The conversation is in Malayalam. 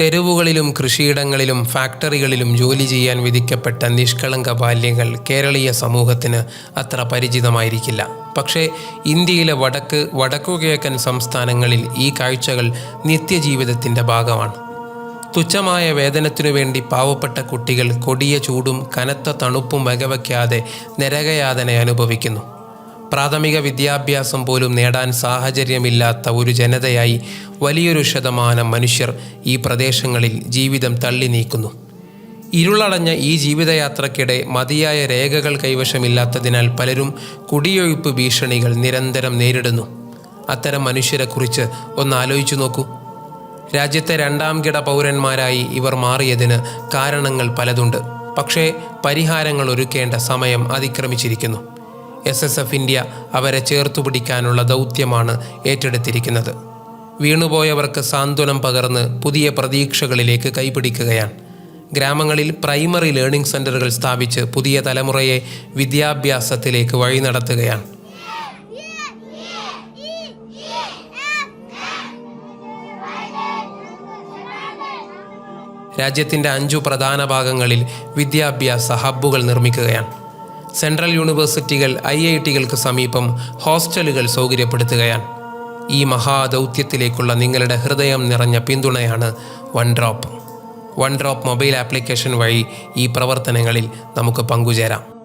തെരുവുകളിലും കൃഷിയിടങ്ങളിലും ഫാക്ടറികളിലും ജോലി ചെയ്യാൻ വിധിക്കപ്പെട്ട നിഷ്കളങ്ക ബാല്യങ്ങൾ കേരളീയ സമൂഹത്തിന് അത്ര പരിചിതമായിരിക്കില്ല. പക്ഷേ ഇന്ത്യയിലെ വടക്ക് വടക്കുകിഴക്കൻ സംസ്ഥാനങ്ങളിൽ ഈ കാഴ്ചകൾ നിത്യജീവിതത്തിന്റെ ഭാഗമാണ്. തുച്ഛമായ വേതനത്തിനു വേണ്ടി പാവപ്പെട്ട കുട്ടികൾ കൊടിയ ചൂടും കനത്ത തണുപ്പും വകവയ്ക്കാതെ നരകയാതന അനുഭവിക്കുന്നു. പ്രാഥമിക വിദ്യാഭ്യാസം പോലും നേടാൻ സാഹചര്യമില്ലാത്ത ഒരു ജനതയായി വലിയൊരു ശതമാനം മനുഷ്യർ ഈ പ്രദേശങ്ങളിൽ ജീവിതം തള്ളി നീക്കുന്നു. ഇരുളടഞ്ഞ ഈ ജീവിതയാത്രയ്ക്കിടെ മതിയായ രേഖകൾ കൈവശമില്ലാത്തതിനാൽ പലരും കുടിയൊഴിപ്പ് ഭീഷണികൾ നിരന്തരം നേരിടുന്നു. അത്തരം മനുഷ്യരെക്കുറിച്ച് ഒന്ന് ആലോചിച്ചു നോക്കൂ. രാജ്യത്തെ രണ്ടാം കിട പൗരന്മാരായി ഇവർ മാറിയതിന് കാരണങ്ങൾ പലതുണ്ട്. പക്ഷേ പരിഹാരങ്ങൾ ഒരുക്കേണ്ട സമയം അതിക്രമിച്ചിരിക്കുന്നു. എസ് എസ് എഫ് ഇന്ത്യ അവരെ ചേർത്തു പിടിക്കാനുള്ള ദൗത്യമാണ് ഏറ്റെടുത്തിരിക്കുന്നത്. വീണുപോയവർക്ക് സാന്ത്വനം പകർന്ന് പുതിയ പ്രതീക്ഷകളിലേക്ക് കൈപിടിക്കുകയാണ്. ഗ്രാമങ്ങളിൽ പ്രൈമറി ലേണിംഗ് സെന്ററുകൾ സ്ഥാപിച്ച് പുതിയ തലമുറയെ വിദ്യാഭ്യാസത്തിലേക്ക് വഴി നടത്തുകയാണ്. രാജ്യത്തിന്റെ അഞ്ചു പ്രധാന ഭാഗങ്ങളിൽ വിദ്യാഭ്യാസ ഹബ്ബുകൾ നിർമ്മിക്കുകയാണ്. സെൻട്രൽ യൂണിവേഴ്സിറ്റികൾ ഐ ഐ ടികൾക്ക് സമീപം ഹോസ്റ്റലുകൾ സൗകര്യപ്പെടുത്തുകയാണ്. ഈ മഹാദൗത്യത്തിലേക്കുള്ള നിങ്ങളുടെ ഹൃദയം നിറഞ്ഞ പിന്തുണയാണ് one drop one drop mobile application വഴി ഈ പ്രവർത്തനങ്ങളിൽ നമുക്ക് പങ്കുചേരാം.